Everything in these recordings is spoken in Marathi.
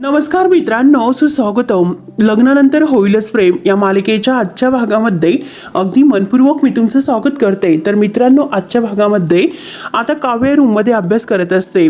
नमस्कार मित्रांनो सुस्वागतम. लग्नानंतर होईलच प्रेम या मालिकेच्या आजच्या भागामध्ये अगदी मनपूर्वक मी तुमचं स्वागत करते. तर मित्रांनो आजच्या भागामध्ये आता काव्य रूममध्ये अभ्यास करत असते.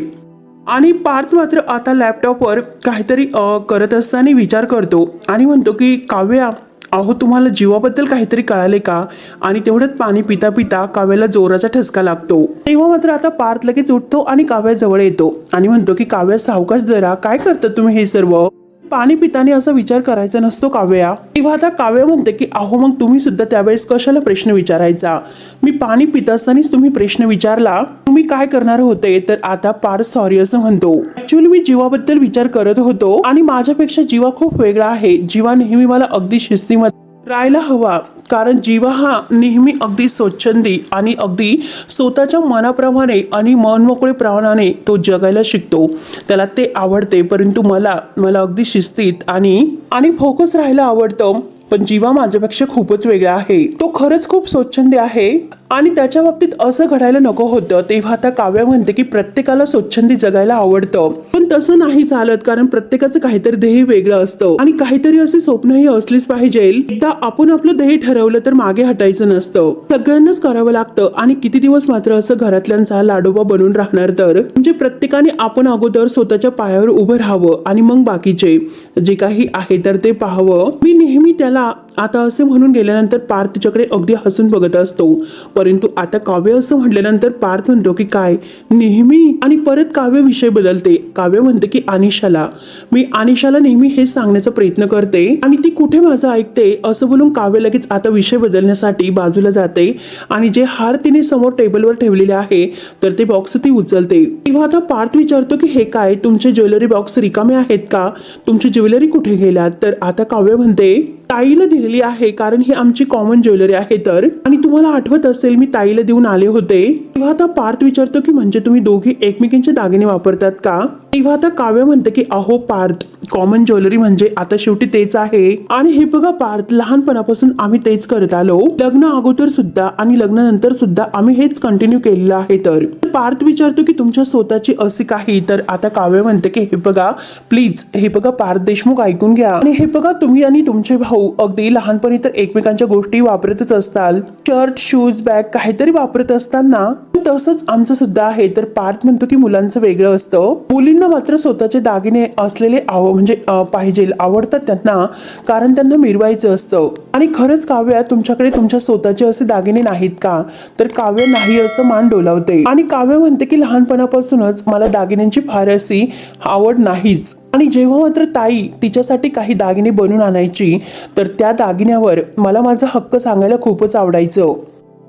आणि पार्थ मात्र आता लॅपटॉपवर काहीतरी करत असताना विचार करतो. आणि म्हणतो की काव्या अहो तुम्हाला जीवाबद्दल काहीतरी कळाले का? आणि तेवढ्यात पाणी पिता पिता काव्याला जोराचा ठसका लागतो. तेव्हा मात्र आता पार्थ लगेच उठतो आणि काव्याजवळ येतो. आणि म्हणतो की काव्या सावकाश जरा काय करतं तुम्ही हे सर्व? पाणी पिताना असा विचार करायचा नसतो काव्या. तेव्हा आता काव्य म्हणते की अहो मग तुम्ही सुद्धा त्यावेळेस कशाला प्रश्न विचारायचा? मी पाणी पित असतानाच तुम्ही प्रश्न विचारला. तुम्ही काय करणार होते? तर आता पार सॉरी असं म्हणतो. ऍक्च्युअली मी जीवाबद्दल विचार करत होतो आणि माझ्यापेक्षा जीवा खूप वेगळा आहे. जीवा नेहमी मला अगदी शिस्तीमध्ये राहायला हवा. कारण जीवा हा नेहमी अगदी स्वच्छंदी आणि अगदी स्वतःच्या मनाप्रमाणे आणि मनमोकळेप्रमाणे तो जगायला शिकतो. त्याला ते आवडते परंतु मला मला अगदी शिस्तीत आणि आणि फोकस राहायला आवडतं. पण जीवा माझ्यापेक्षा खूपच वेगळा आहे. तो खरंच खूप स्वच्छंदी आहे. आणि त्याच्या बाबतीत असं घडायला नको होतं. तेव्हा आता काव्य म्हणते की प्रत्येकाला स्वच्छंदी जगायला आवडतं. पण तसं नाही चालत कारण प्रत्येकाचं काहीतरी ध्येय वेगळं असतं. आणि काहीतरी असे स्वप्नही असलीच पाहिजे. एकदा आपण आपलं ध्येय ठरवलं तर मागे हटायचं नसतं. सगळ्यांनाच करावं लागतं. आणि किती दिवस मात्र असं घरातल्यांचा लाडोबा बनून राहणार तर? म्हणजे प्रत्येकाने आपण अगोदर स्वतःच्या पायावर उभं राहावं. आणि मग बाकीचे जे काही आहे तर ते पाहावं. मी नेहमी त्याला Lala आता असे म्हणून गेल्यानंतर पार्थ तिच्याकडे अगदी हसून बघत असतो. परंतु आता काव्य असं म्हटल्यानंतर पार्थ म्हणतो की काय? नेहमी आणि परत काव्य विषय बदलते. काव्य म्हणते की अनिशाला मी आनिशाला नेहमी हे सांगण्याचा प्रयत्न करते आणि ती कुठे माझं ऐकते? असं बोलून काव्य लगेच आता विषय बदलण्यासाठी बाजूला जाते आणि जे हार तिने समोर टेबलवर ठेवलेले आहे तर ते बॉक्स ती उचलते. तेव्हा आता पार्थ विचारतो की हे काय? तुमचे ज्वेलरी बॉक्स रिकामे आहेत का? तुमची ज्वेलरी कुठे गेल्यात तर आता काव्य म्हणते ताईला दिले दिलेली आहे कारण ही आमची कॉमन ज्वेलरी आहे तर. आणि तुम्हाला आठवत असेल मी ताईला देऊन आले होते. तेव्हा आता पार्थ विचारतो की म्हणजे तुम्ही दोघी एकमेकींचे दागिने वापरतात का? तेव्हा आता काव्य म्हणते की अहो पार्थ कॉमन ज्वेलरी म्हणजे आता शेवटी तेच आहे. आणि हे बघा पार्थ लहानपणापासून आम्ही तेच करत आलो. लग्न अगोदर सुद्धा आणि लग्नानंतर सुद्धा आम्ही हेच कंटिन्यू केलेलं आहे तर. पार्थ विचारतो की तुमच्या स्वतःची असे काही? तर आता काव्य म्हणते की हे बघा प्लीज हे बघा पार्थ देशमुख ऐकून घ्या. आणि हे बघा तुम्ही आणि तुमचे भाऊ अगदी लहानपणी तर एकमेकांच्या गोष्टी वापरतच असताल. शर्ट शूज बॅग काहीतरी वापरत असताना तसंच आमचं सुद्धा आहे. तर पार्थ म्हणतो की मुलांचं वेगळं असतं. मुलींना मात्र स्वतःचे दागिने असलेले आव म्हणजे पाहिजे आवडतात त्यांना कारण त्यांना मिरवायचं असतं. आणि खरंच काव्या तुमच्याकडे तुमच्या स्वतःचे असे दागिने नाहीत का? तर काव्य नाही असं मान डोलावते. आणि काव्य म्हणते की लहानपणापासूनच मला दागिन्यांची फार अशी आवड नाहीच. आणि जेव्हा मात्र ताई तिच्यासाठी काही दागिने बनवून आणायची तर त्या दागिन्यावर मला माझा हक्क सांगायला खूपच आवडायचं.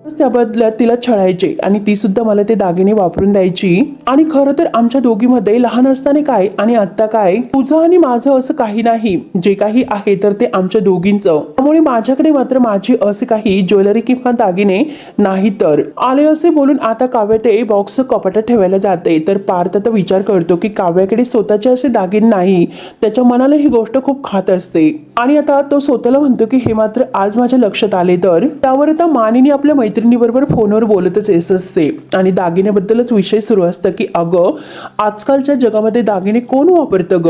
त्या बदल्यात तिला छळायचे आणि ती सुद्धा मला ते दागिने वापरून द्यायची. आणि खरं तर आमच्या दोघीमध्ये लहान असताना काय आणि आता काय तुझं आणि माझं असं काही नाही. जे काही आहे तर ते आमच्या दोघींचं. त्यामुळे माझ्याकडे मात्र माझी असे काही ज्वेलरी किंवा दागिने नाही तर. आले असे बोलून आता काव्य ते बॉक्स कपाटात ठेवायला जाते. तर पार्थ आता विचार करतो की काव्याकडे स्वतःचे असे दागिने नाही. त्याच्या मनाला ही गोष्ट खूप खात असते. आणि आता तो स्वतःला म्हणतो की हे मात्र आज माझ्या लक्षात आले तर? त्यावर आता मानिनी आपल्या मैत्री मैत्रिणीबरोबर फोनवर बोलतच येस असते. आणि दागिन्याबद्दलच विषय सुरू असतं की अगं आजकालच्या जगामध्ये दागिने कोण वापरतं ग?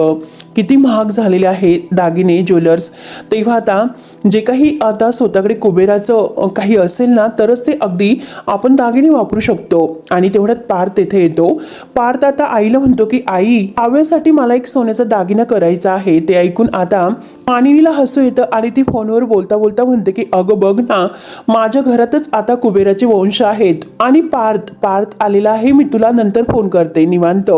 किती महाग झालेले आहे दागिने ज्वेलर्स. तेव्हा आता जे काही आता स्वतःकडे कुबेराचं काही असेल ना तरच ते अगदी आपण दागिने वापरू शकतो. आणि तेवढ्यात पार्थ तेथे येतो. पार्थ आता आईला म्हणतो की आई काव्यासाठी मला एक सोन्याचा दागिना करायचा आहे. ते ऐकून आता मानिनीला हसू येतं आणि ती फोनवर बोलता बोलता म्हणते की अगं बघ ना माझ्या घरातच आता कुबेराचे वंश आहेत. आणि पार्थ पार्थ आलेला आहे मी तुला नंतर फोन करते निवांत.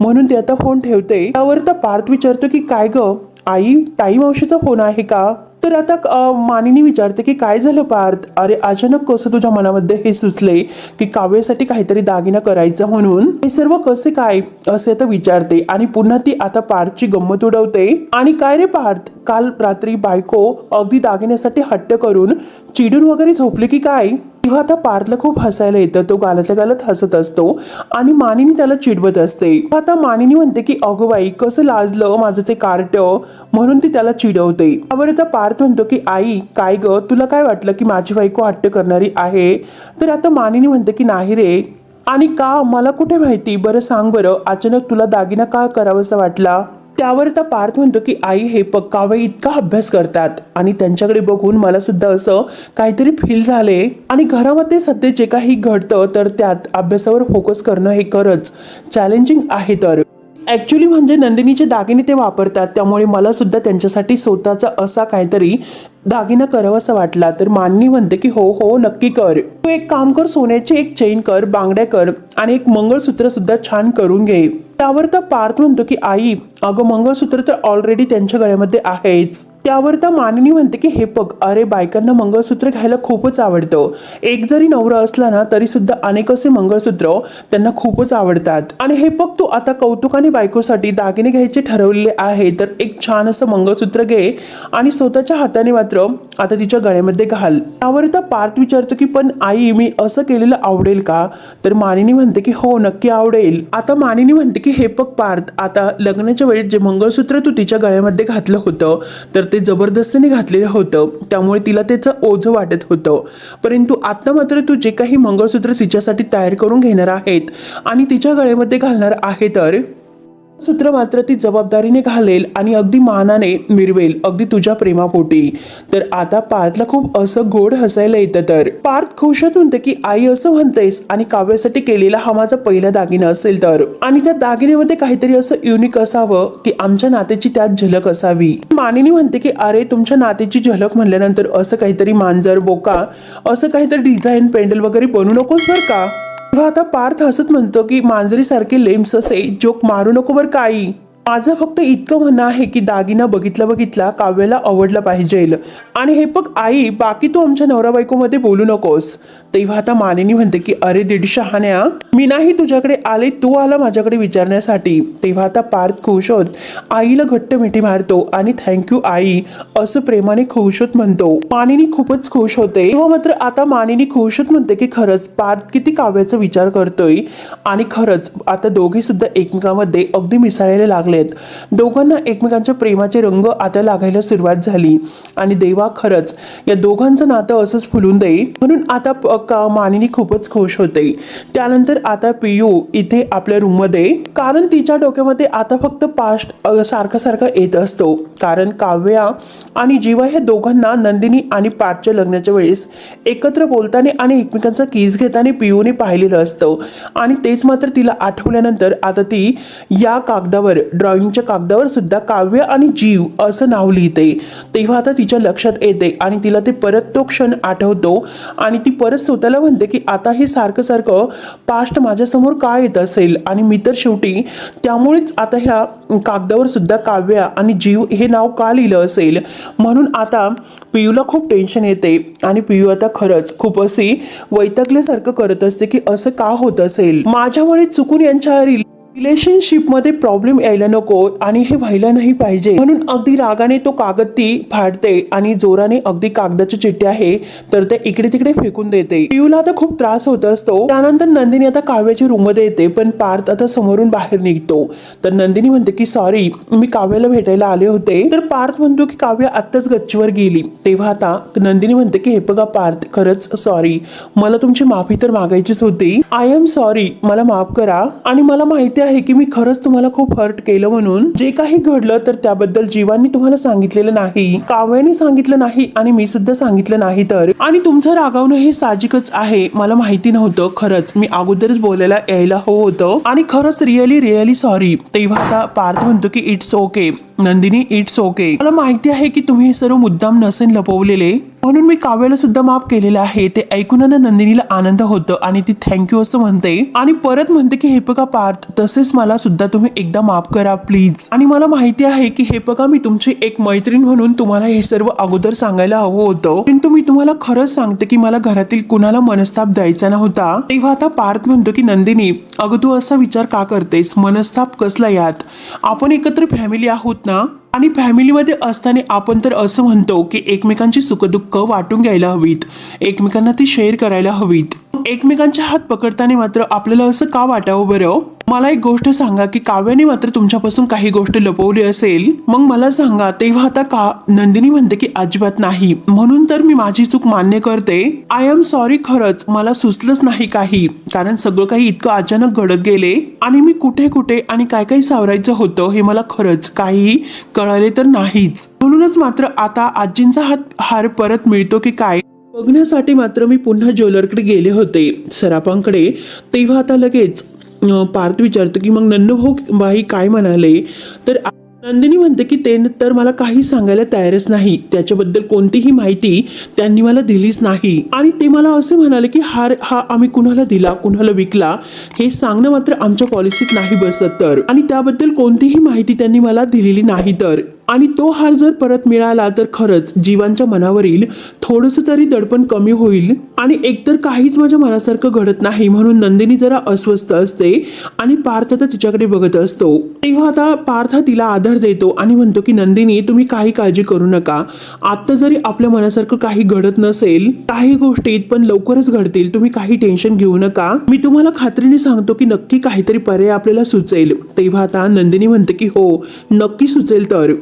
म्हणून ते आता फोन ठेवते. त्यावर तर पार्थ विचारतो की काय ग? आई ताई मावशीचा फोन आहे का? तर आता मानिनी विचारते की काय झालं पार्थ? अरे अचानक कसं तुझ्या मनामध्ये हे सुचले की काव्यासाठी काहीतरी दागिना करायचं म्हणून? हे सर्व कसे काय? असे तर विचारते आणि पुन्हा ती आता पार्थची गंमत उडवते. आणि काय रे पार्थ? काल रात्री बायको अगदी दागिन्यासाठी हट्ट करून चिडून वगैरे झोपले की काय? तेव्हा आता पार्थला खूप हसायला येतं. तो गालातल्या गालात हसत असतो आणि मानिनी त्याला चिडवत असते. आता मानिनी म्हणते की अगोबाई कसं लाजलं माझं ते कार्ट? म्हणून ती त्याला चिडवते. त्यावर आता पार्थ म्हणतो की आई काय ग? तुला काय वाटलं की माझी बायको हट्ट करणारी आहे? तर आता मानिनी म्हणते की नाही रे. आणि का? मला कुठे माहिती? बरं सांग बरं. अचानक तुला दागिना का करावासा वाटला? त्यावर तर पार्थ म्हणतो की आई हे पक्कावे इतका अभ्यास करतात. आणि त्यांच्याकडे बघून मला सुद्धा असं काहीतरी फील झाले. आणि घरामध्ये सध्या जे काही घडतं तर त्यात अभ्यासावर फोकस करणं हे खरंच चॅलेंजिंग आहे तर. ॲक्च्युली म्हणजे नंदिनीचे दागिने ते वापरतात त्यामुळे मला सुद्धा त्यांच्यासाठी स्वतःचा असा काहीतरी दागिना करावासा वाटला. तर माननी म्हणते की हो हो नक्की कर. तू एक काम कर सोन्याची एक चेन कर बांगड्या कर आणि एक मंगळसूत्र सुद्धा छान करून घे. त्यावर तर पार्थ म्हणतो की आई अगं मंगळसूत्र तर ऑलरेडी त्यांच्या गळ्यामध्ये आहेच. त्यावर तर मानिनी म्हणते की हे बघ अरे बायकांना मंगळसूत्र घ्यायला खूपच आवडतं. एक जरी नवरा असला ना तरी सुद्धा अनेक असे मंगळसूत्र त्यांना खूपच आवडतात. आणि हे बघ तू आता कौतुकाने बायकोसाठी दागिने घ्यायचे ठरवलेले आहे तर एक छान असं मंगळसूत्र घे आणि स्वतःच्या हाताने मात्र आता तिच्या गळ्यामध्ये घाल. त्यावर तर पार्थ विचारतो की पण आई मी असं केलेलं आवडेल का? तर मानिनी म्हणते की हो नक्की आवडेल. आता मानिनी म्हणते की हे बघ पार्थ आता लग्नाच्या वेळेत जे मंगळसूत्र तू तिच्या गळ्यामध्ये घातलं होतं तर ते ते जबरदस्तीने घातलेलं होतं. त्यामुळे तिला त्याचं ओझं वाटत होतं. परंतु आता मात्र तू जे काही मंगळसूत्र तिच्यासाठी तयार करून घेणार आहेत आणि तिच्या गळ्यामध्ये घालणार आहे तर? सूत्र मात्र ती जबाबदारीने घालेल आणि अगदी मानाने मिरवेल. अगदी तुझ्या प्रेमापोटी. तर आता पार्थला खूप असं गोड हसायला येतं तर. पार्थ खुशात म्हणते की आई असं म्हणतेस आणि काव्यासाठी केलेला हा माझा पहिला दागिना असेल तर. आणि त्या दागिन्यामध्ये काहीतरी असं युनिक असावं की आमच्या नात्याची त्यात झलक असावी. मानिनी म्हणते की अरे तुमच्या नात्याची झलक म्हणल्यानंतर असं काहीतरी मांजर बोका असं काहीतरी डिझाईन पेंडल वगैरे बनवू नकोस बरं का? तेव्हा आता पार्थ हसत म्हणतो की मांजरीसारखे लेम्स असे जोक मारू नको बर काही. माझं फक्त इतकं म्हणणं आहे की दागिना बघितला बघितला काव्याला आवडला पाहिजे आणि हे बघ आई बाकी तू आमच्या नवरा बायकोमध्ये बोलू नकोस. तेव्हा आता मानिनी म्हणते की अरे दीड शहाण्या मी नाही तुझ्याकडे आले तू आला माझ्याकडे विचारण्यासाठी. तेव्हा आता पार्थ खुश होत आईला घट्ट मिठी मारतो आणि थँक्यू आई असं प्रेमाने खुश होत म्हणतो. मानिनी खूपच खुश होते. तेव्हा मात्र आता मानिनी खुश होत म्हणते की खरंच पार्थ किती काव्याचा विचार करतोय. आणि खरंच आता दोघे सुद्धा एकमेकांमध्ये अगदी मिसळायला आहेत. दोघांना एकमेकांच्या प्रेमाचे रंग आता लागायला सुरुवात झाली. आणि देवा खरंच या दोघांचं नातं असंच फुलून दे म्हणून आता मानिनी खूपच खुश होते. त्यानंतर आता पियू इथे आपल्या रूममध्ये कारण तिच्या डोक्यामध्ये आता फक्त पास्ट सारखं सारखा येत असतो. कारण काव्या आणि जीवा ह्या दोघांना नंदिनी आणि पाठच्या लग्नाच्या वेळेस एकत्र बोलताना आणि एकमेकांचा किस घेताना पियूने पाहिलेलं असतं. आणि तेच मात्र तिला आठवल्यानंतर आता ती या कागदावर ड्रॉइंगच्या कागदावर सुद्धा काव्य आणि जीव असं नाव लिहिते. तेव्हा आता तिच्या लक्षात येते आणि तिला ते परत तो क्षण आठवतो आणि ती परत स्वतःला म्हणते की आता हे सारखं सारखं पास्ट माझ्यासमोर का येत असेल? आणि मी तर शेवटी त्यामुळेच आता ह्या कागदावर सुद्धा काव्य आणि जीव हे नाव का लिहिलं असेल? म्हणून आता पियूला खूप टेन्शन येते आणि पियू आता खरंच खूप अशी वैतकल्यासारखं करत असते की असं का होत असेल? माझ्यामुळे चुकून यांच्या रिलेशनशिपमध्ये प्रॉब्लेम यायला नको आणि हे व्हायला नाही पाहिजे. म्हणून अगदी रागाने तो कागद ती फाडते आणि जोराने अगदी कागदाची चिठ्ठी आहे तर ते इकडे तिकडे फेकून देते. पियूला आता खूप त्रास होत असतो. त्यानंतर नंदिनी आता काव्याची रूममध्ये येते पण पार्थ आता समोरून बाहेर निघतो. तर नंदिनी म्हणते की सॉरी मी काव्याला भेटायला आले होते. तर पार्थ म्हणतो की काव्य आत्ताच गच्चीवर गेली. तेव्हा आता नंदिनी म्हणते की हे बघा पार्थ खरंच सॉरी मला तुमची माफी तर मागायचीच होती. आय एम सॉरी मला माफ करा. आणि मला माहिती आहे की मी खरंच तुम्हाला खूप हर्ट केलं म्हणून? जे काही घडलं तर त्याबद्दल जीवांनी तुम्हाला सांगितलेलं नाही काव्याने सांगितलं नाही आणि मी सुद्धा सांगितलं नाही तर. आणि तुमचं रागावणं हे साहजिकच आहे मला माहिती नव्हतं खरंच. मी अगोदरच बोलायला यायला हो होतं. आणि खरंच रिअली रिअली सॉरी तेव्हा आता पार्थ म्हणतो की it's okay Nandini it's okay मला माहिती आहे की तुम्ही हे सर्व मुद्दाम नसेन लपवलेले. म्हणून मी काव्याला सुद्धा माफ केलेलं आहे. ते ऐकून ना नंदिनीला आनंद होतो आणि ती थँक्यू असं म्हणते. आणि परत म्हणते की हे बघा पार्थ तसेच मला सुद्धा तुम्ही एकदा माफ करा प्लीज आणि मला माहिती आहे की हे बघा मी तुमची एक मैत्रीण म्हणून तुम्हाला हे सर्व अगोदर सांगायला हवं होतं. परंतु मी तुम्हाला खरंच सांगते की मला घरातील कुणाला मनस्ताप द्यायचा नव्हता. तेव्हा आता पार्थ म्हणतो की नंदिनी अगं तू असा विचार का करतेस? मनस्ताप कसला यात? आपण एकत्र फॅमिली आहोत ना? आणि फॅमिलीमध्ये असताना आपण तर असं म्हणतो की एकमेकांची सुखदुःख वाटून घ्यायला हवीत. एकमेकांना ती शेअर करायला हवीत. एकमेकांचे हात पकडताना मात्र आपल्याला असं का वाटावं बरं हो? मला एक गोष्ट सांगा की काव्याने मात्र तुमच्यापासून काही गोष्ट लपवली असेल. मग मला सांगा तेव्हा आता का नंदिनी म्हणते की अजिबात नाही. म्हणून तर मी माझी चूक मान्य करते. आय एम सॉरी खरंच मला सुचलंच नाही काही. कारण सगळं काही इतकं अचानक घडत गेले. आणि मी कुठे कुठे आणि काय काय सावरायचं होतं हे मला खरंच काही कळाले तर नाहीच. म्हणूनच मात्र आता आजींचा हात हार परत मिळतो की काय? बघण्यासाठी मात्र मी पुन्हा ज्वेलरकडे गेले होते. सराफांकडे. तेव्हा आता लगेच पार्थ विचारतो की मग नन्नू बाई काय म्हणाले? तर नंदिनी म्हणते की ते तर मला काही सांगायला तयारच नाही. त्याच्याबद्दल कोणतीही माहिती त्यांनी मला दिलीच नाही. आणि ते मला असे म्हणाले की हार हा आम्ही कुणाला दिला कुणाला विकला हे सांगणं मात्र आमच्या पॉलिसीत नाही बसत तर. आणि त्याबद्दल कोणतीही माहिती त्यांनी मला दिलेली नाही तर. आणि तो हार जर परत मिळाला तर खरंच जीवांच्या मनावरील थोडंसं तरी दडपण कमी होईल. आणि एकतर काहीच माझ्या मनासारखं घडत नाही म्हणून नंदिनी जरा अस्वस्थ असते आणि पार्थ तर तिच्याकडे बघत असतो. तेव्हा आता पार्थ तिला आधार देतो आणि म्हणतो की नंदिनी तुम्ही काही काळजी करू नका. आत्ता जरी आपल्या मनासारखं काही घडत नसेल काही गोष्टीत पण लवकरच घडतील. तुम्ही काही टेन्शन घेऊ नका. मी तुम्हाला खात्रीने सांगतो की नक्की काहीतरी पर्याय आपल्याला सुचेल. तेव्हा आता नंदिनी म्हणते की हो नक्की सुचेल तर.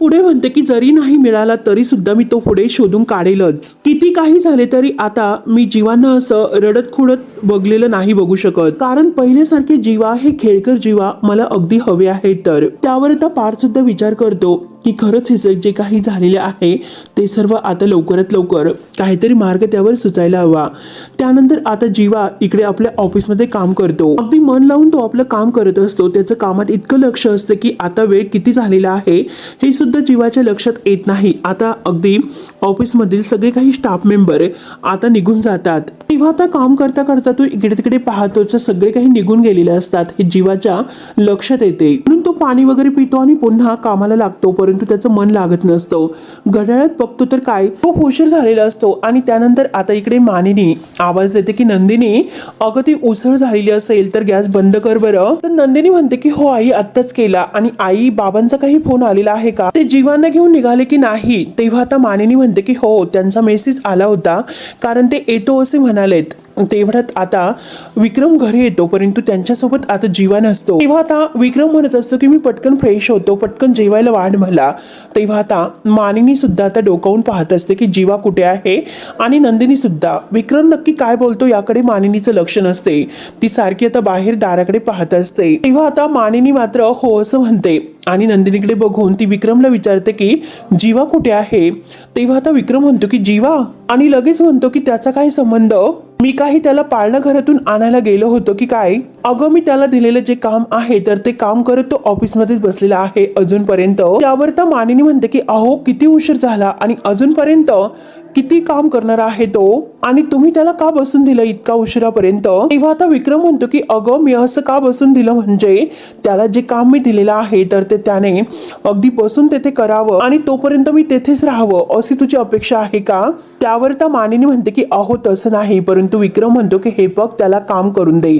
पुढे म्हणते की जरी नाही मिळाला तरी सुद्धा मी तो पुढे शोधून काढेलच. किती काही झाले तरी आता मी जीवांना असं रडत खुडत बघलेलं नाही बघू शकत. कारण पहिल्यासारखे जीवा हे खेळकर जीवा मला अगदी हवे आहेत तर. त्यावर आता पार सुद्धा विचार करतो. की खरंच हे जे- काही झालेले आहे ते सर्व आता लवकरात लवकर काहीतरी मार्ग त्यावर सुचायला हवा. त्यानंतर आता जीवा इकडे आपल्या ऑफिसमध्ये काम करतो. अगदी मन लावून तो आपलं काम करत असतो. त्याचं कामात इतकं लक्ष असतं की आता वेळ किती झालेला आहे हे सुद्धा जीवाच्या लक्षात येत नाही. आता अगदी ऑफिसमधील सगळे काही स्टाफ मेंबर आता निघून जातात. तेव्हा आता काम करता करता तो इकडे तिकडे पाहतो. तर सगळे काही निघून गेलेले असतात. हे जीवाच्या लक्षात येते. म्हणून तो पाणी वगैरे पितो आणि पुन्हा कामाला लागतो. परत त्याचं मन लागत नसतं घड्याळात बघतो तर काय? खूप हुशीर झालेला असतो आणि त्यानंतर आता इकडे मानिनी आवाज देते की नंदिनी अगं ती उसळ झालेली असेल तर गॅस बंद कर बरं. तर नंदिनी म्हणते की हो आई आत्ताच केला. आणि आई बाबांचा काही फोन आलेला आहे का? ते जीवांना घेऊन निघाले की नाही तेव्हा आता मानिनी म्हणते की हो त्यांचा मेसेज आला होता कारण ते येतो असे म्हणालेत. तेवढ्यात आता विक्रम घरी येतो परंतु त्यांच्यासोबत आता जीवा नसतो. तेव्हा आता विक्रम म्हणत असतो की मी पटकन फ्रेश होतो पटकन जेवायला वाढ मला. तेव्हा आता मानिनी सुद्धा आता डोकावून पाहत असते की जीवा कुठे आहे? आणि नंदिनी सुद्धा विक्रम नक्की काय बोलतो याकडे मानिनीचं लक्ष नसते. ती सारखी आता बाहेर दाराकडे पाहत असते. तेव्हा आता मानिनी मात्र हो असं म्हणते. आणि नंदिनीकडे बघून ती विक्रमला विचारते की जीवा कुठे आहे? तेव्हा आता विक्रम म्हणतो की जीवा. आणि लगेच म्हणतो की त्याचा काय संबंध? मी काही त्याला पाळणा घरातून आणायला गेलो होतो की काय? अगं मी त्याला दिलेलं जे काम आहे तर ते काम करत तो ऑफिसमध्येच बसलेला आहे अजूनपर्यंत. त्यावर तर मानिनी म्हणते की अहो किती उशीर झाला आणि अजूनपर्यंत किती काम करणार आहे तो? आणि तुम्ही त्याला का बसून दिलं इतका उशिरापर्यंत? तेव्हा आता विक्रम म्हणतो की अगं मी असं का बसून दिलं म्हणजे? त्याला जे काम मी दिलेलं आहे तर ते त्याने अगदी बसून तेथे करावं आणि तोपर्यंत मी तेथेच राहावं. अशी तुझी अपेक्षा आहे का? त्यावर त्या मानिनी म्हणते की अहो तसं नाही. परंतु विक्रम म्हणतो की हे बघ त्याला काम करून दे.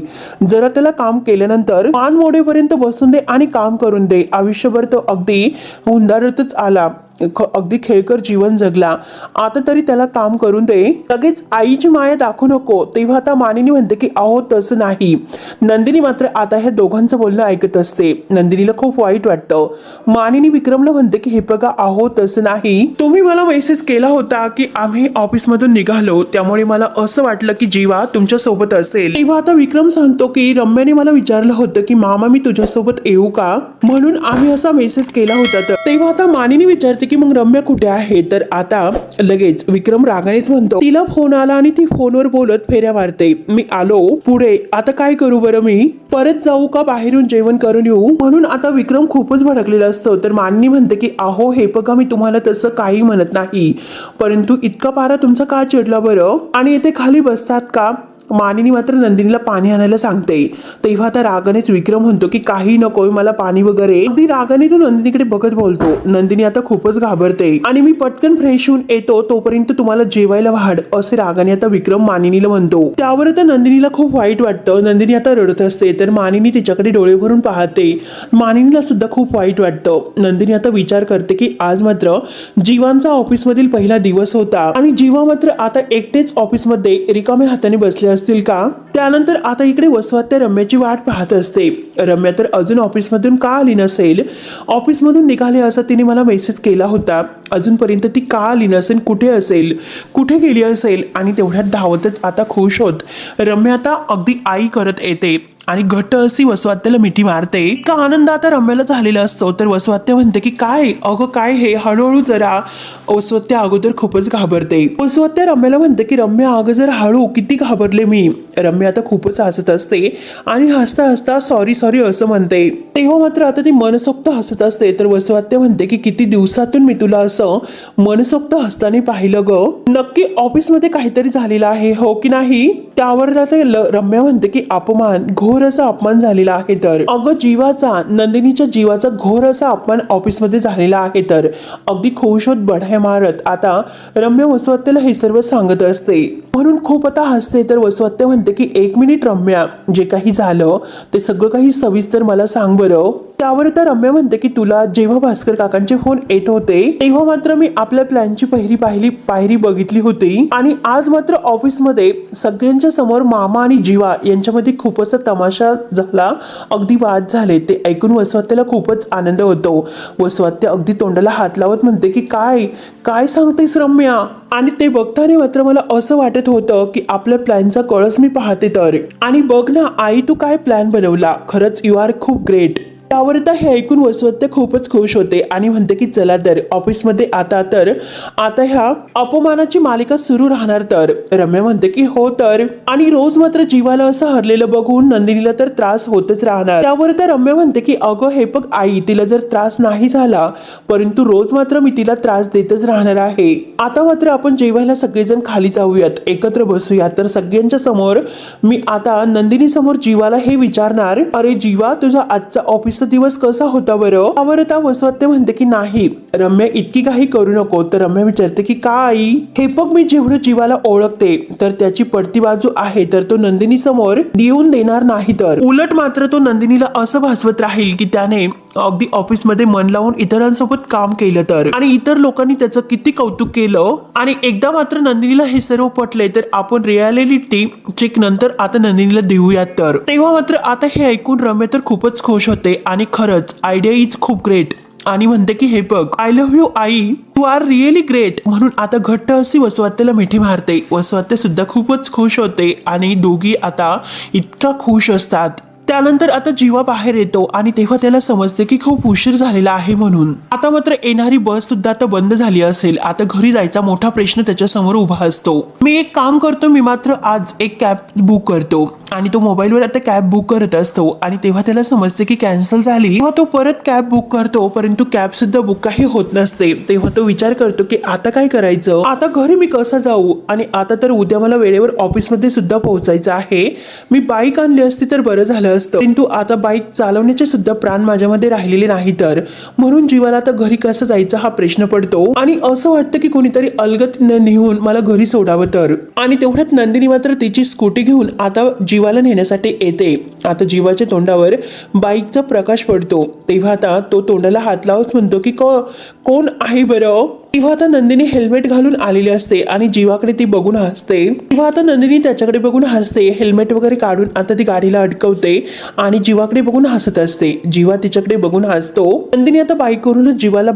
जरा त्याला काम केल्यानंतर मान मोडेपर्यंत बसून दे आणि काम करून दे. आयुष्यभर तो अगदी हुंदारतच आला. अगदी खेळकर जीवन जगला. आता तरी त्याला काम करून दे. लगेच आईची माया दाखवू नको. तेव्हा आता मानिनी म्हणते की अहो तसं नाही. नंदिनी मात्र आता ह्या दोघांचं बोलणं ऐकत असते. नंदिनीला खूप वाईट वाटतं. मानिनी विक्रमला म्हणते की हे बघा अहो तसं नाही. तुम्ही मला मेसेज केला होता की आम्ही ऑफिसमधून निघालो. त्यामुळे मला असं वाटलं की जीवा तुमच्यासोबत असेल. तेव्हा आता विक्रम सांगतो की रम्याने मला विचारलं होतं की मामा मी तुझ्यासोबत येऊ का? म्हणून आम्ही असा मेसेज केला होता तर. तेव्हा आता मानिनी विचारते की मग रम्या कुठे आहे? तर आता लगेच विक्रम रागानेच म्हणतो तिला फोन आला आणि ती फोनवर बोलत फेऱ्या मारते. मी आलो. पुढे आता काय करू बरं मी? परत जाऊ का बाहेरून जेवण करून येऊ? म्हणून आता विक्रम खूपच भडकलेला असतो. तर मानिनी म्हणते की अहो हे बघा मी तुम्हाला तसं काही म्हणत नाही. परंतु इतका पारा तुमचा का चिडला बरं? आणि इथे खाली बसतात का? मानिनी मात्र नंदिनीला पाणी आणायला सांगते. तेव्हा आता रागानेच विक्रम म्हणतो की काही नकोय मला पाणी वगैरे. अगदी रागाने तो नंदिनीकडे बघत बोलतो. नंदिनी आता खूपच घाबरते. आणि मी पटकन फ्रेश होऊन येतो तोपर्यंत तुम्हाला जेवायला वाढ असे रागाने आता विक्रम मानिनीला म्हणतो. त्यावर आता नंदिनीला खूप वाईट वाटतं. नंदिनी आता रडत असते तर मानिनी तिच्याकडे डोळे भरून पाहते. मानिनीला सुद्धा खूप वाईट वाटतं. नंदिनी आता विचार करते की आज मात्र जीवांचा ऑफिसमधील पहिला दिवस होता. आणि जीवा मात्र आता एकटेच ऑफिसमध्ये रिकाम्या हाताने बसले असतील का? त्यानंतर आता इकडे वसवात्या रम्याची वाट पाहत असते. रम्या तर अजून ऑफिसमधून का आली नसेल? ऑफिसमधून निघाले असा तिने मला मेसेज केला होता. अजूनपर्यंत ती का आली नसेल कुठे असेल? कुठे गेली असेल? आणि तेवढ्यात धावतच आता खुश होत. रम्या आता अगदी आई करत येते. आणि घट्ट अशी वसवात्याला मिठी मारते. इतका आनंद आता रम्याला झालेला असतो. तर वसवात्या म्हणते की काय? अगं काय हे? हळूहळू जरा वसवत्या अगोदर खूपच घाबरते. वसवत्या रम्याला म्हणते की रम्या अगं जर हळू. किती घाबरले मी. रम्या आता खूपच हसत असते आणि हसता हसता सॉरी सॉरी असं म्हणते. तेव्हा मात्र आता ती मनसोक्त हसत असते. तर वसवात्या म्हणते की किती दिवसातून मी तुला असं मनसोक्त हसताना पाहिलं ग. नक्की ऑफिसमध्ये काहीतरी झालेलं आहे हो की नाही? त्यावर आता रम्या म्हणते की अपमान घोर असा अपमान झालेला आहे तर. अगं जीवाचा नंदिनीच्या जीवाचा घोर असा अपमान ऑफिसमध्ये झालेला आहे तर. अगदी खुश होत बढाय मारत. आता रम्या वसवत्तेला हे सर्व सांगत असते. म्हणून खूप आता हसते. तर वसवत्ते म्हणते की एक मिनिट रम्या जे काही झालं ते सगळं काही सविस्तर मला सांग बरं हो. त्यावर तर रम्या म्हणते की तुला जेव्हा भास्कर काकांचे फोन येत होते तेव्हा मात्र मी आपल्या प्लॅनची पहिली पाहिली पायरी बघितली होती. आणि आज मात्र ऑफिसमध्ये सगळ्यांच्या समोर मामा आणि जीवा यांच्यामध्ये खूपच तमाशा झाला. अगदी वाद झाले. ते ऐकून वसवत्तेला खूपच आनंद होतो. वसवत्ते अगदी तोंडाला हात लावत म्हणते की काय? काय सांगतेस रम्या? आणि ते बघताना मात्र मला असं वाटत होतं की आपल्या प्लॅनचा कळस मी पाहते तर. आणि बघ ना आई तू काय प्लॅन बनवला? खरंच यू आर खूप ग्रेट त्यावर तर हे ऐकून वसवत्ते खूपच खुश होते आणि म्हणते की चला तर ऑफिसमध्ये आता तर आता ह्या अपमानाची मालिका सुरू राहणार तर. रम्या म्हणते की हो तर. आणि रोज मात्र जीवाला असं हरलेलं बघून नंदिनीला तर त्रास होतच राहणार. त्यावर तर रम्या म्हणते की अगं हे बघ आई तिला जर त्रास नाही झाला परंतु रोज मात्र मी तिला त्रास देतच राहणार आहे. आता मात्र आपण जेवायला सगळेजण खाली जाऊयात एकत्र बसूयात तर सगळ्यांच्या समोर मी आता नंदिनी समोर जीवाला हे विचारणार अरे जीवा तुझा आजचा ऑफिस आजचा दिवस कसा होता बरं? त्यावर आता वसवत्ते म्हणते की नाही रम्या इतकी काही करू नको. तर रम्या विचारते की का आई हे बघ मी जेवढं जीवाला ओळखते तर त्याची पडती बाजू आहे तर तो नंदिनी समोर देऊन देणार नाही तर. उलट मात्र तो नंदिनीला असं भासवत राहील की त्याने अगदी ऑफिसमध्ये मन लावून इतरांसोबत काम केलं तर. आणि इतर लोकांनी त्याचं किती कौतुक केलं. आणि एकदा मात्र नंदिनीला हे सर्व पटले तर आपण रियालिटी चेक नंतर आता नंदिनीला देऊयात तर. तेव्हा मात्र आता हे ऐकून रम्या तर खूपच खुश होते. आणि खरंच आयडिया इज खूप ग्रेट आणि म्हणते की हे बघ आय लव्ह यू आई. तू आर रिअली ग्रेट म्हणून आता घट्ट अशी वसवात्याला मिठी मारते. वसवात्या सुद्धा खूपच खुश होते आणि दोघी आता इतका खुश असतात. त्यानंतर आता जीवा बाहेर येतो आणि तेव्हा त्याला समजते की खूप उशीर झालेला आहे म्हणून. आता मात्र येणारी बस सुद्धा आता बंद झाली असेल. आता घरी जायचा मोठा प्रश्न त्याच्यासमोर उभा असतो. मी एक काम करतो मी मात्र आज एक कॅब बुक करतो. आणि तो मोबाईलवर आता कॅब बुक करत असतो. आणि तेव्हा त्याला समजते की कॅन्सल झाली. तेव्हा तो परत कॅब बुक करतो परंतु कॅब सुद्धा बुक काही होत नसते. तेव्हा तो विचार करतो की आता काय करायचं? आता घरी मी कसा जाऊ? आणि आता तर उद्या मला वेळेवर ऑफिसमध्ये सुद्धा पोहोचायचं आहे. मी बाईक आणली असती तर बरं झालं असतं. परंतु आता बाईक चालवण्याचे सुद्धा प्राण माझ्यामध्ये राहिलेले नाही तर. म्हणून जीवाला आता घरी कसं जायचं हा प्रश्न पडतो. आणि असं वाटतं की कोणीतरी अलगत नेऊन मला घरी सोडावं तर. आणि तेवढ्यात नंदिनी मात्र तिची स्कूटी घेऊन आता जीवाला नेण्यासाठी येते. आता जीवाच्या तोंडावर बाईकचा प्रकाश पडतो. तेव्हा आता तो तोंडाला हात लावत म्हणतो की को कोण आहे बरं हो? तेव्हा आता नंदिनी हेल्मेट घालून आलेली असते आणि जीवाकडे ती बघून हसते. तेव्हा आता नंदिनी त्याच्याकडे बघून हसते. हेल्मेट वगैरे काढून आता ती गाडीला अडकवते आणि जीवाकडे बघून हसत असते. जीवा तिच्याकडे बघून हसतो. नंदिनी आता बाईकवरूनच जीवाला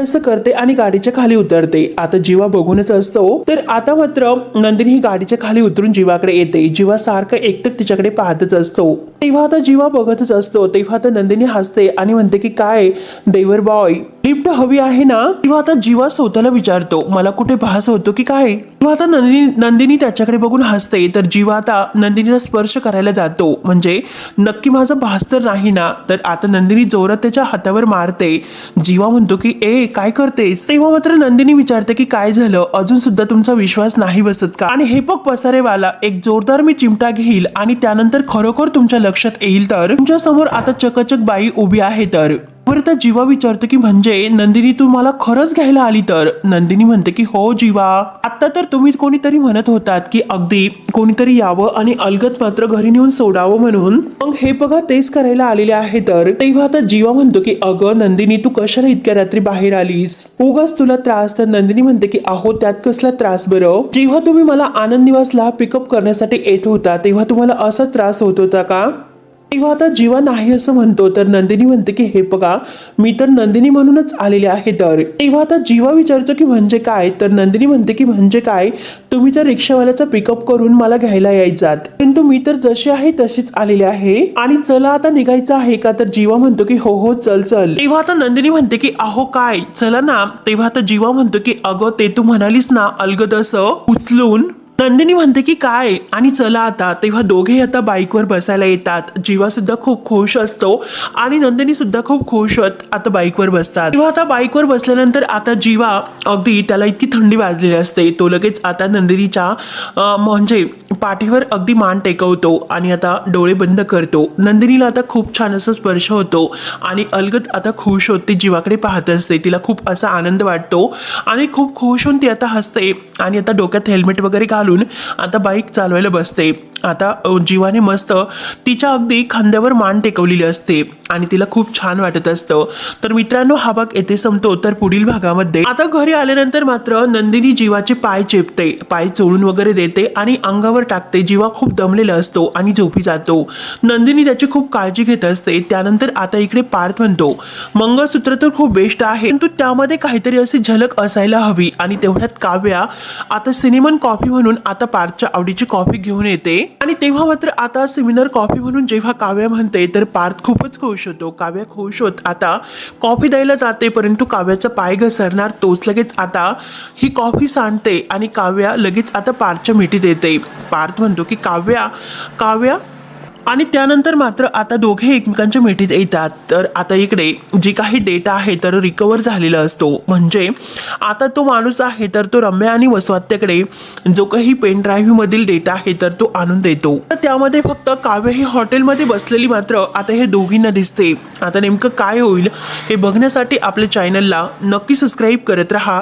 असं करते आणि गाडीच्या खाली उतरते. आता जीवा बघूनच असतो तर आता मात्र नंदिनी ही गाडीच्या खाली उतरून जीवाकडे येते. जीवा सारखं एकटक तिच्याकडे पाहतच असतो. तेव्हा आता जीवा बघतच असतो. तेव्हा आता नंदिनी हसते आणि म्हणते की काय? देवर बॉय लिफ्ट हवी आहे ना? किंवा आता जीवा स्वतःला विचारतो. मला कुठे भास होतो की काय? किंवा आता नंदिनी नंदिनी त्याच्याकडे बघून हसते. तर जीवा आता नंदिनीला स्पर्श करायला जातो. म्हणजे नक्की माझा भास तर नाही ना? तर आता नंदिनी जोरात त्याच्या हातावर मारते. जीवा म्हणतो की ए काय करतेस? तेव्हा मात्र नंदिनी विचारते की काय झालं? अजून सुद्धा तुमचा विश्वास नाही बसत का? आणि हे बघ पसारेवाला एक जोरदार मी चिमटा घेईल आणि त्यानंतर खरोखर तुमच्या लक्षात येईल तर? तुमच्यासमोर आता चकचक बाई उभी आहे तर? बरं तर जीवा विचारतो की म्हणजे नंदिनी तू मला खरंच घ्यायला आली तर? नंदिनी म्हणते की हो जीवा. आता तर तुम्ही कोणीतरी म्हणत होतात की अगदी कोणीतरी यावं आणि अलगत मात्र घरी नेऊन सोडावं म्हणून. मग हे बघा तेच करायला आलेले आहे तर. तेव्हा आता जीवा म्हणतो की अगं नंदिनी तू कशाला इतक्या रात्री बाहेर आलीस? उगाच तुला त्रास. तर नंदिनी म्हणते की अहो त्यात कसला त्रास बरं? जेव्हा तुम्ही मला आनंद निवासला पिकअप करण्यासाठी येत होता तेव्हा तुम्हाला असा त्रास होत होता का? तेव्हा आता जीवा नाही असं म्हणतो. तर नंदिनी म्हणते की हे बघा मी तर नंदिनी म्हणूनच आलेले आहे तर. तेव्हा आता जीवा विचारतो की म्हणजे काय? तर नंदिनी म्हणते की म्हणजे काय? तुम्ही तर रिक्षावाल्याचा पिकअप करून मला घ्यायला यायचात. परंतु मी तर जशी आहे तशीच आलेली आहे. आणि चला आता निघायचं आहे का? तर जीवा म्हणतो की हो हो चल चल. तेव्हा आता नंदिनी म्हणते की अहो काय? चला ना. तेव्हा आता जीवा म्हणतो की अगं ते तू म्हणालीस ना अलगद असं उचलून नंदिनी म्हणते की काय? आणि चला आता. तेव्हा दोघे आता बाईकवर बसायला येतात. जीवासुद्धा खूप खुश असतो आणि नंदिनी सुद्धा खूप खुश होत आता बाईकवर बसतात. तेव्हा आता बाईकवर बसल्यानंतर आता जीवा अगदी त्याला इतकी थंडी वाजलेली असते. तो लगेच आता नंदिनीच्या म्हणजे पाठीवर अगदी मान टेकवतो आणि आता डोळे बंद करतो. नंदिनीला आता खूप छान असा स्पर्श होतो आणि अलगद आता खुश होत ती जीवाकडे पाहत असते. तिला खूप असा आनंद वाटतो आणि खूप खुश होऊन ती आता हसते आणि आता डोक्यात हेल्मेट वगैरे घालून आता बाईक चालवायला बसते. आता जीवाने मस्त तिच्या अगदी खांद्यावर मान टेकवलेली असते आणि तिला खूप छान वाटत असतं. तर मित्रांनो हा भाग येथे संपतो. तर पुढील भागामध्ये आता घरी आल्यानंतर मात्र नंदिनी जीवाचे पाय चेपते पाय चोळून वगैरे देते आणि अंगावर टाकते. जीवा खूप दमलेला असतो आणि झोपी जातो. नंदिनी त्याची खूप काळजी घेत असते. त्यानंतर आता इकडे पार्थ म्हणतो मंगळसूत्र तर खूप बेस्ट आहे परंतु त्यामध्ये काहीतरी अशी झलक असायला हवी. आणि तेवढ्यात काव्या आता सिनेमन कॉफी म्हणून आता पार्थच्या आवडीची कॉफी घेऊन येते. आणि तेव्हा मात्र आता सेमिनर कॉफी म्हणून जेव्हा काव्या म्हणते तर पार्थ खूपच खुश होतो. काव्या खुश होत आता कॉफी द्यायला जाते परंतु काव्याचा पाय घसरणार तोच लगेच आता ही कॉफी सांडते आणि काव्या लगेच आता पार्थच्या मिठीत येते. पार्थ म्हणतो की काव्या काव्या आणि त्यानंतर मात्र आता दोघे एकमेकांच्या मिठीत येतात. तर आता इकडे जी काही डेटा आहे तर रिकवर झालेला असतो. म्हणजे आता तो माणूस आहे तर तो रम्या आणि वसवात्याकडे जो काही पेन ड्राईव्ह मधील डेटा आहे तर तो आणून देतो. तर त्यामध्ये फक्त काव्य ही हॉटेलमध्ये बसलेली मात्र आता हे दोघींना दिसते. आता नेमकं काय होईल हे बघण्यासाठी आपल्या चॅनलला नक्की सबस्क्राईब करत राहा.